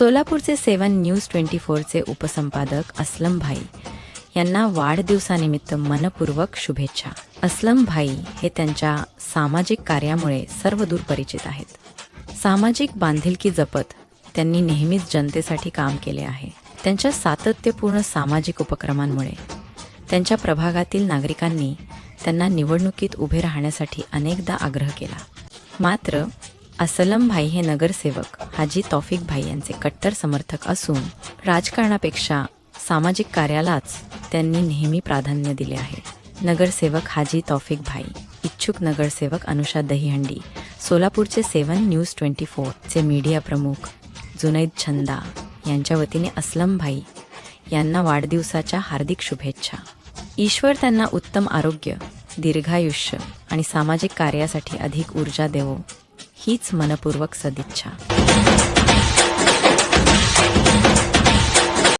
सोलापूरचे seven news twenty फोरचे उपसंपादक असलम भाई यांना वाढदिवसानिमित्त मनपूर्वक शुभेच्छा. असलम भाई हे त्यांच्या सामाजिक कार्यामुळे सर्वदूर परिचित आहेत. सामाजिक बांधिलकी जपत त्यांनी नेहमीच जनतेसाठी काम केले आहे. त्यांच्या सातत्यपूर्ण सामाजिक उपक्रमांमुळे त्यांच्या प्रभागातील नागरिकांनी त्यांना निवडणुकीत उभे राहण्यासाठी अनेकदा आग्रह केला. मात्र असलम भाई हे नगरसेवक हाजी तौफिक भाई यांचे कट्टर समर्थक असून राजकारणापेक्षा सामाजिक कार्यालाच त्यांनी नेहमी प्राधान्य दिले आहे. नगरसेवक हाजी तौफिक भाई इच्छुक नगरसेवक अनुषा दहीहंडी सोलापूरचे सेवन न्यूज ट्वेंटी फोरचे मीडिया प्रमुख जुनैद छंदा यांच्या वतीने असलम भाई यांना वाढदिवसाच्या हार्दिक शुभेच्छा. ईश्वर त्यांना उत्तम आरोग्य दीर्घायुष्य आणि सामाजिक कार्यासाठी अधिक ऊर्जा देवो. हीच मनपूर्वक सदिच्छा.